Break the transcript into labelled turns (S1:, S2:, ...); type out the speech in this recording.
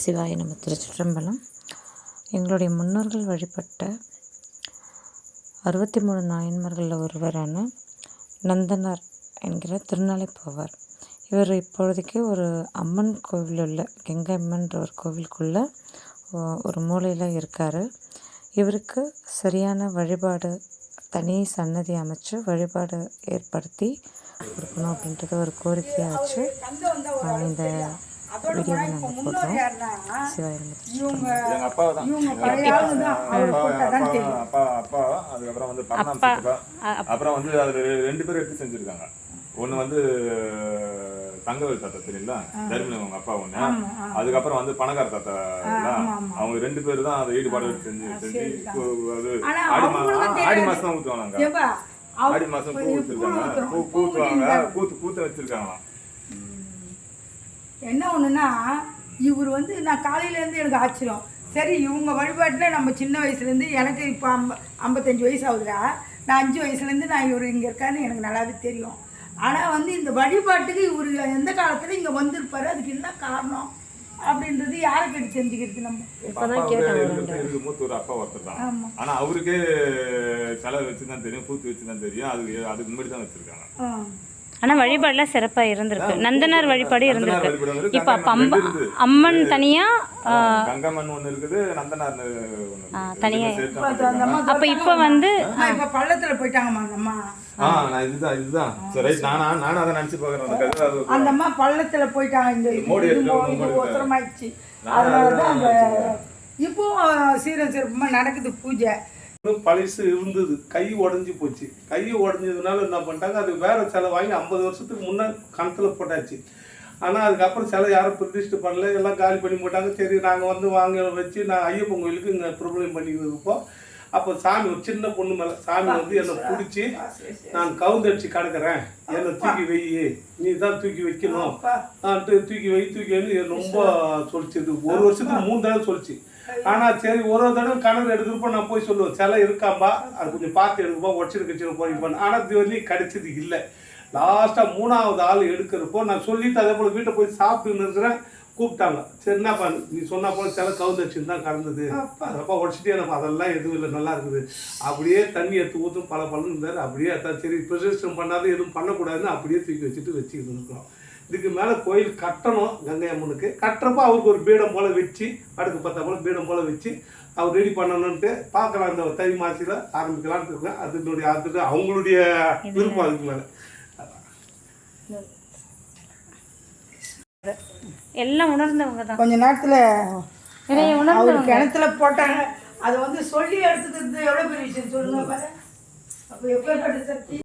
S1: சிவாய நம்ம திருச்சிற்றம்பலம். எங்களுடைய முன்னோர்கள் வழிபட்ட அறுபத்தி மூணு நாயன்மார்களில் ஒருவரான நந்தனார் என்கிற திருநாளைப்போவார். இவர் இப்பொழுதைக்கு ஒரு அம்மன் கோவில் உள்ள கெங்கை அம்மன்ற ஒரு கோவிலுக்குள்ளே ஒரு மூலையில் இருக்கார். இவருக்கு சரியான வழிபாடு தனி சன்னதி அமைச்சு வழிபாடு ஏற்படுத்தி கொடுக்கணும் அப்படின்றத ஒரு கோரிக்கையாக வச்சு இந்த
S2: அப்புறம் வந்து அதுல ரெண்டு பேரும் எடுத்து செஞ்சிருக்காங்க. ஒண்ணு வந்து தங்கவேல் தாத்தா தெரியுங்களா? தர்மில அவங்க அப்பா ஒண்ணு. அதுக்கப்புறம் வந்து பணக்கார தாத்தா? அவங்க ரெண்டு பேரும் தான் அதை ஈடுபாடு செஞ்சு செஞ்சு அது ஆடி மாசம் தான் ஊத்துவாங்க ஆடி மாசம் பூ
S3: பூ
S2: வச்சிருக்காங்க
S3: ஊத்துறோம்.
S2: பூ பூத்துவாங்க.
S3: ஊத்திருக்காங்க.
S2: பூத்து பூத்து வச்சிருக்காங்களாம்.
S3: என்ன ஒண்ணுன்னா இவர் வந்து நான் காலையில இருந்து எனக்கு ஆச்சரியம். சரி இவங்க வழிபாட்டில் நம்ம சின்ன வயசுலேருந்து எனக்கு இப்போ ஐம்ப ஐம்பத்தஞ்சு வயசு ஆகுதுடா. நான் அஞ்சு வயசுலேருந்து நான் இவர் இங்கே இருக்காருன்னு எனக்கு நல்லாவே தெரியும். ஆனால் வந்து இந்த வழிபாட்டுக்கு இவர் எந்த காலத்தில் இங்கே வந்திருப்பாரு? அதுக்கு என்ன காரணம்? அப்படின்றது யாரை கேட்டு தெரிஞ்சுக்கிறது நம்ம
S2: அப்பா வந்து இருக்கிறது இருக்கு மூத்த ஒரு அப்பா ஒருத்தர் தான். ஆனா அவருக்கே சிலை வச்சு தான் தெரியும் பூத்து வச்சு தான் தெரியும். அது அதுக்கு முன்னாடி தான் வச்சிருக்காங்க.
S4: ஆனால் வழிபாடுலாம் சிறப்பாக இருந்திருக்கு. நந்தனார் வழிபாடு இருந்திருக்கு. இப்போ
S2: ரெண்டு இருக்குது.
S4: அம்மன் தனியாக
S2: கங்கம்மன் ஒண்ணு இருக்குது. நந்தனார் ஒண்ணு இருக்குது.
S4: தனியா.
S2: ரெண்டுமே சேர்த்து
S3: இப்போ
S2: தான்
S3: அந்த அம்மா
S4: அப்போ இப்போ வந்து
S3: பள்ளத்தில் போயிட்டாங்கம்மா அந்த அம்மா.
S2: ஆ நான் இதுதான் இதுதான். சரி ரைட் நானா நானும் அதை நினைச்சு பார்க்கறேன். அந்த
S3: அம்மா பள்ளத்தில் போயிட்டாங்க. இந்த அதனால தான் இப்போ சீரம் சிறப்புமா நடக்குது பூஜை.
S5: பழசு இருந்தது. கை உடஞ்சி போச்சு. கை உடஞ்சதுனால என்ன பண்ணிட்டாங்க அது வேற சிலை வாங்கி ஐம்பது வருஷத்துக்கு முன்னே கணத்தில் போட்டாச்சு. ஆனால் அதுக்கப்புறம் சிலை யாரும் பிரதிஷ்டை பண்ணல. எல்லாம் காலி பண்ணி போட்டாங்க. சரி நாங்கள் வந்து வாங்க வச்சு நான் ஐயப்பன் கோயிலுக்கு இங்கே பிரபலம் பண்ணிக்கிட்டு இருப்போம் அப்போ சாமி ஒரு சின்ன பொண்ணு மேலே சாமி வந்து என்னை பிடிச்சி நான் கவுந்தடிச்சு கிடக்குறேன் என்னை தூக்கி வை நீ தான் தூக்கி வைக்கணும். ஆன்ட்டு தூக்கி வை தூக்கி வைன்னு ரொம்ப சொல்லிச்சு. ஒரு வருஷத்துக்கு மூணு தடவை சொல்லிச்சு. ஆனா சரி ஒரு ஒரு தடவை கணவர் எடுக்கிறப்போ நான் போய் சொல்லுவேன் சிலை இருக்காம்பா அது கொஞ்சம் பார்த்து எடுக்குப்பா உடச்சிட்டு கட்சியில் போறீங்க ஆனா இது வரையும் கிடைச்சது இல்லை. லாஸ்டா மூணாவது ஆள் எடுக்கிறப்போ நான் சொல்லிட்டு அதே போல வீட்டை போய் சாப்பிட்டுன்னு இருக்கிறேன் கூப்பிட்டாங்க. சரி என்னப்பா நீ சொன்னா போல சில கவுந்தடிச்சுன்னு தான் கடந்தது. அதப்பா உடச்சிட்டே நம்ம அதெல்லாம் எதுவும் இல்லை நல்லா இருக்குது. அப்படியே தண்ணி எடுத்து ஊற்றும் பல பலன் இருந்தார். அப்படியே அதான் சரி ப்ரிசர்வேஷன் பண்ணாத எதுவும் பண்ணக்கூடாதுன்னு அப்படியே தூக்கி வச்சுட்டு வச்சுக்கிட்டு இருக்கிறோம் இதுக்கு மேலே கோயில் கட்டணும் கங்கை அம்மனுக்கு. கட்டுறப்ப அவருக்கு ஒரு பீடம் போல வச்சு அடுக்கு பத்தா போல பீடம் போல வச்சு அவர் ரெடி பண்ணணுன்ட்டு பார்க்கலாம் இந்த தை மாசியில் ஆரம்பிக்கலாம்னு இருக்கேன் அதனுடைய அது அவங்களுடைய விருப்பம் அதுக்கு மேலே.
S4: எல்லாம் உணர்ந்தவங்க தான்.
S3: கொஞ்ச நேரத்துல
S4: நிறைய உணர்ந்தவங்க.
S3: கிணத்துல போட்டாங்க. அதை வந்து சொல்லி எடுத்துக்கிறது எவ்வளவு பெரிய விஷயம் சொல்லுங்க பாரு. அப்போ எப்பேற்பட்ட சக்தி?